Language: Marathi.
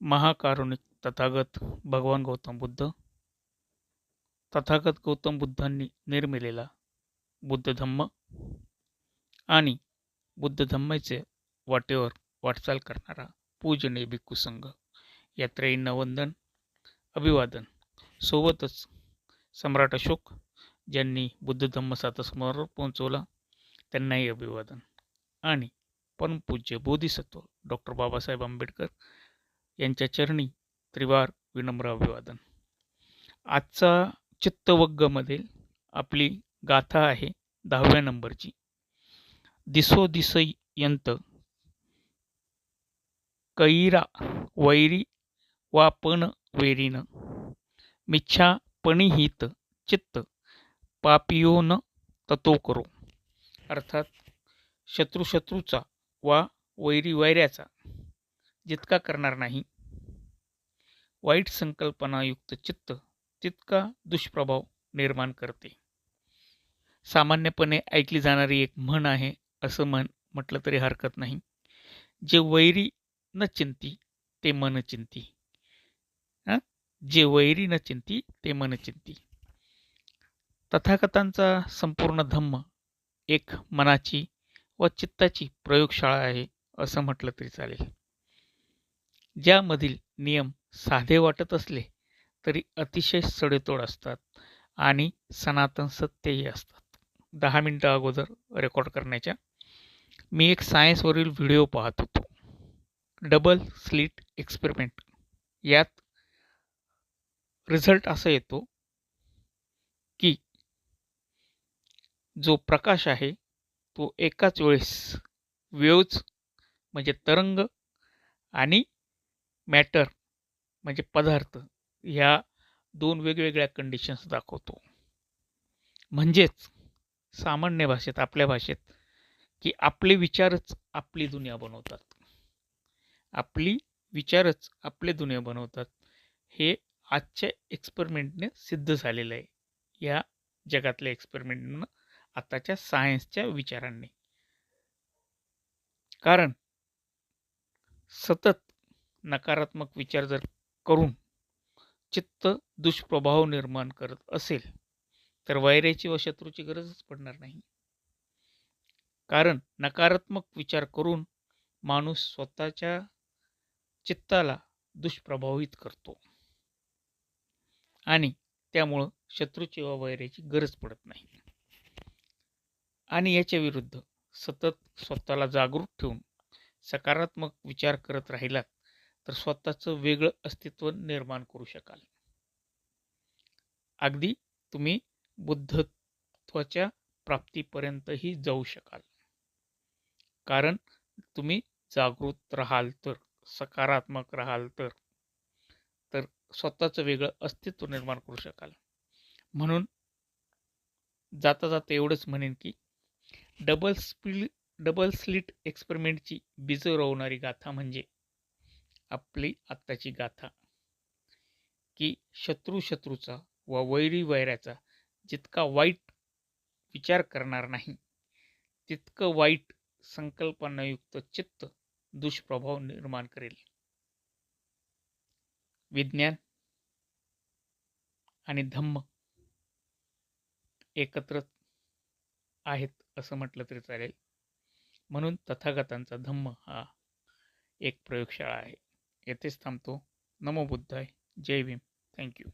महाकारुणिक तथागत भगवान गौतम बुद्ध. तथागत गौतम बुद्धांनी निर्मिलेला बुद्ध धम्म आणि बुद्ध धम्माचे वाटेवर वाटचाल करणारा पूजनीय भिक्खू संघ. यात्रेंना वंदन अभिवादन. सोबतच सम्राट अशोक ज्यांनी बुद्ध धम्म सातसमोर पोहोचवला त्यांनाही अभिवादन. आणि परमपूज्य बोधिसत्व डॉक्टर बाबासाहेब आंबेडकर यांच्या चरणी त्रिवार विनम्र अभिवादन. आजचा चित्तवग्गमधील आपली गाथा आहे दहाव्या नंबरची. दिसो दिसयंत कैरा वैरी वा पण वेरीन. मिच्छा पणिहित चित्त. पापियो न ततो करो. अर्थात शत्रू शत्रूचा वा वैरी वैऱ्याचा. जितका करणार नाही. वाईट संकल्पनायुक्त चित्त तितका दुष्प्रभाव निर्माण करते. सामान्यपणे ऐकली जाणारी एक म्हण आहे असं म्हण म्हटलं तरी हरकत नाही. जे वैरी न चिंती ते मन चिंती. जे वैरी न चिंती ते मन चिंती. तथाकथांचा संपूर्ण धम्म एक मनाची व चित्ताची प्रयोगशाळा आहे असं म्हटलं तरी चालेल. ज्यामधील नियम साधे वाटत असले तरी अतिशय सडेतोड असतात आणि सनातन सत्यही असतात. दहा मिनटं अगोदर रेकॉर्ड करण्याच्या. मी एक सायन्सवरील व्हिडिओ पाहत होतो. डबल स्लिट एक्सपेरिमेंट यात रिझल्ट असा येतो की जो प्रकाश आहे तो एकाच वेळेस वेव्ज म्हणजे तरंग आणि मॅटर म्हणजे पदार्थ ह्या दोन वेगवेगळ्या कंडिशन्स दाखवतो. म्हणजेच सामान्य भाषेत आपल्या भाषेत की आपले विचारच आपली दुनिया बनवतात. आपली विचारच आपले दुनिया बनवतात हे आजच्या एक्सपेरिमेंटने सिद्ध झालेलं आहे. या जगातल्या एक्सपेरिमेंटनं आताच्या सायन्सच्या विचारांनी. कारण सतत नकारात्मक विचार जर करून चित्त दुष्प्रभाव निर्माण करत असेल तर वैराची व शत्रूची गरजच पडणार नाही. कारण नकारात्मक विचार करून माणूस स्वतःच्या चित्ताला दुष्प्रभावित करतो. आणि त्यामुळं शत्रूची व वैराची गरज पडत नाही. आणि याच्या विरुद्ध सतत स्वतःला जागरूक ठेवून सकारात्मक विचार करत राहिलात तर स्वतःचं वेगळं अस्तित्व निर्माण करू शकाल. अगदी तुम्ही बुद्धत्वाच्या प्राप्तीपर्यंतही जाऊ शकाल. कारण तुम्ही जागृत राहाल तर सकारात्मक राहाल तर तर स्वतःचं वेगळं अस्तित्व निर्माण करू शकाल. म्हणून जाता जाता एवढंच म्हणेन की डबल स्पीड डबल स्लिट एक्सपेरिमेंटची बीज रोवणारी गाथा म्हणजे आपली आत्ताची गाथा. की शत्रू शत्रूचा व वैरी वैऱ्याचा जितका वाईट विचार करणार नाही तितकं वाईट संकल्पनायुक्त चित्त दुष्प्रभाव निर्माण करेल. विज्ञान आणि धम्म एकत्र आहेत असं म्हटलं तरी चालेल. म्हणून तथागतांचा धम्म हा एक प्रयोगशाळा आहे. येथेच थांबतो. नमो बुद्धाय. जय भीम. थँक्यू